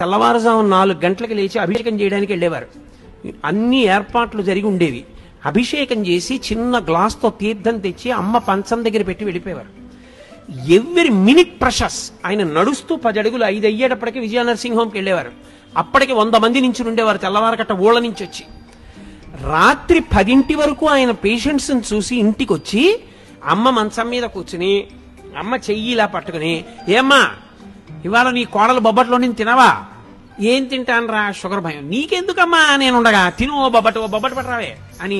తెల్లవారుజాము నాలుగు గంటలకు లేచి అభిషేకం చేయడానికి వెళ్ళేవారు. అన్ని ఏర్పాట్లు జరిగి ఉండేవి. అభిషేకం చేసి చిన్న గ్లాస్తో తీర్థం తెచ్చి అమ్మ పంచం దగ్గర పెట్టి వెళ్ళిపోయేవారు. ఎవ్రీ మినిట్ ప్రషస్. ఆయన నడుస్తూ పది అడుగులు ఐదు అయ్యేటప్పటికి విజయ నరసింహంకి హోమ్కి వెళ్ళేవారు. అప్పటికి వంద మంది నుంచి ఉండేవారు తెల్లవారకట్ట ఊళ్ళ నుంచి వచ్చి. రాత్రి పదింటి వరకు ఆయన పేషెంట్స్ని చూసి ఇంటికి వచ్చి అమ్మ మంచం మీద కూర్చుని అమ్మ చెయ్యి ఇలా పట్టుకుని ఏమ్మా ఇవాళ నీ కోడలు బొబ్బట్లో నేను తినవా? ఏం తింటాను రా షుగర్ భయం. నీకెందుకమ్మా నేను ఉండగా తిను ఓ బొబ్బట ఓ బొబ్బట పట్టరావే అని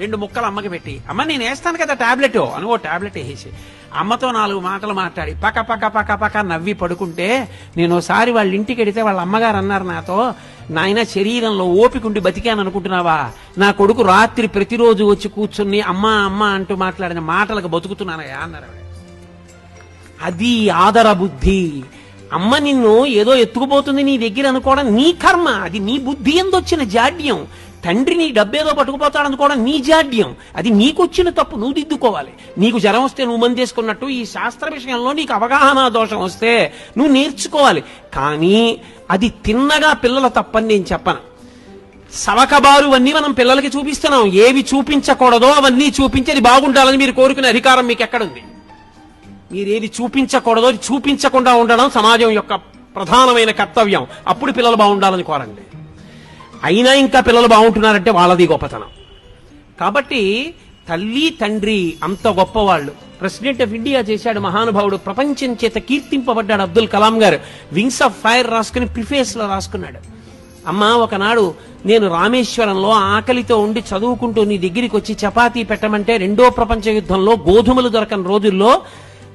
రెండు ముక్కలు అమ్మకి పెట్టి అమ్మ నేను వేస్తాను కదా టాబ్లెట్ అని ఓ టాబ్లెట్ వేసి అమ్మతో నాలుగు మాటలు మాట్లాడి పక్క పక్క పక్క పక్క నవ్వి పడుకుంటే నేను ఒకసారి వాళ్ళ ఇంటికి వెడితే వాళ్ళ అమ్మగారు అన్నారు నాతో నాయన శరీరంలో ఓపికండి బతికాను అనుకుంటున్నావా? నా కొడుకు రాత్రి ప్రతిరోజు వచ్చి కూర్చుని అమ్మా అమ్మ అంటూ మాట్లాడిన మాటలకు బతుకుతున్నానయ్యా అన్నారు అది ఆదర బుద్ధి అమ్మ నిన్ను ఏదో ఎత్తుకుపోతుంది నీ దగ్గర అనుకోవడం నీ కర్మ. అది నీ బుద్ధి ఎందొచ్చిన జాడ్యం. తండ్రి నీ డబ్బేదో పట్టుకుపోతాడు అనుకోవడం నీ జాడ్యం. అది నీకొచ్చిన తప్పు నువ్వు దిద్దుకోవాలి. నీకు జ్వరం వస్తే నువ్వు మంది చేసుకున్నట్టు ఈ శాస్త్ర విషయంలో నీకు అవగాహన దోషం వస్తే నువ్వు నేర్చుకోవాలి. కానీ అది తిన్నగా పిల్లల తప్పని నేను చెప్పను. సవకబారు అన్నీ మనం పిల్లలకి చూపిస్తున్నాం. ఏవి చూపించకూడదో అవన్నీ చూపించి అది బాగుండాలని మీరు కోరుకునే అధికారం మీకు ఎక్కడుంది మీరేది చూపించకూడదో అది చూపించకుండా ఉండడం సమాజం యొక్క ప్రధానమైన కర్తవ్యం. అప్పుడు పిల్లలు బాగుండాలని కోరండి. అయినా ఇంకా పిల్లలు బాగుంటున్నారంటే వాళ్ళది గొప్పతనం. కాబట్టి తల్లి తండ్రి అంత గొప్పవాళ్ళు. ప్రెసిడెంట్ ఆఫ్ ఇండియా చేశాడు మహానుభావుడు. ప్రపంచం చేత కీర్తింపబడ్డాడు అబ్దుల్ కలాం గారు. వింగ్స్ ఆఫ్ ఫైర్ రాసుకుని ప్రిఫేస్లో రాసుకున్నాడు. అమ్మా ఒకనాడు నేను రామేశ్వరంలో ఆకలితో ఉండి చదువుకుంటూ నీ దగ్గరికి వచ్చి చపాతీ పెట్టమంటే రెండో ప్రపంచ యుద్ధంలో గోధుమలు దొరకని రోజుల్లో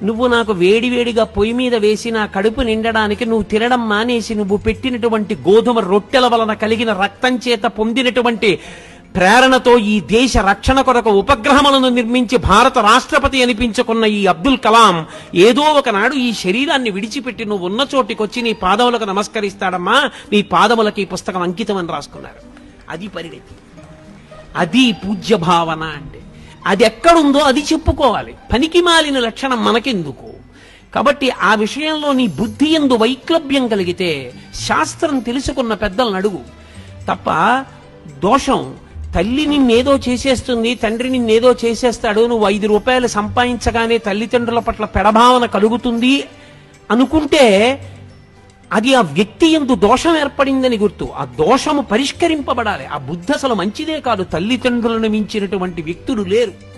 నువ్వు నాకు వేడివేడిగా పొయ్యి మీద వేసి నా కడుపు నిండడానికి నువ్వు తినడం మానేసి నువ్వు పెట్టినటువంటి గోధుమ రొట్టెల వలన కలిగిన రక్తం చేత పొందినటువంటి ప్రేరణతో ఈ దేశ రక్షణ కొరకు ఉపగ్రహములను నిర్మించి భారత రాష్ట్రపతి అనిపించుకున్న ఈ అబ్దుల్ కలాం ఏదో ఒకనాడు ఈ శరీరాన్ని విడిచిపెట్టి నువ్వు ఉన్న చోటికొచ్చి నీ పాదములకు నమస్కరిస్తాడమ్మా. నీ పాదములకి ఈ పుస్తకం అంకితం అని రాసుకున్నారు. అది పరిణితి. అది పూజ్య భావన అంటే. అది ఎక్కడుందో అది చెప్పుకోవాలి. పనికి మాలిన లక్షణం మనకెందుకు? కాబట్టి ఆ విషయంలో నీ బుద్ధి ఎందు వైక్లభ్యం కలిగితే శాస్త్రం తెలుసుకున్న పెద్దలను అడుగు. తప్ప దోషం తల్లి నిన్నేదో చేసేస్తుంది తండ్రి నిన్నేదో చేసేస్తాడు నువ్వు ఐదు రూపాయలు సంపాదించగానే తల్లిదండ్రుల పట్ల పెడభావన కలుగుతుంది అనుకుంటే అది ఆ వ్యక్తి ఎందు దోషం ఏర్పడిందని గుర్తు. ఆ దోషము పరిష్కరింపబడాలి. ఆ బుద్ధి అసలు మంచిదే కాదు. తల్లిదండ్రులను మించినటువంటి వ్యక్తులు లేరు.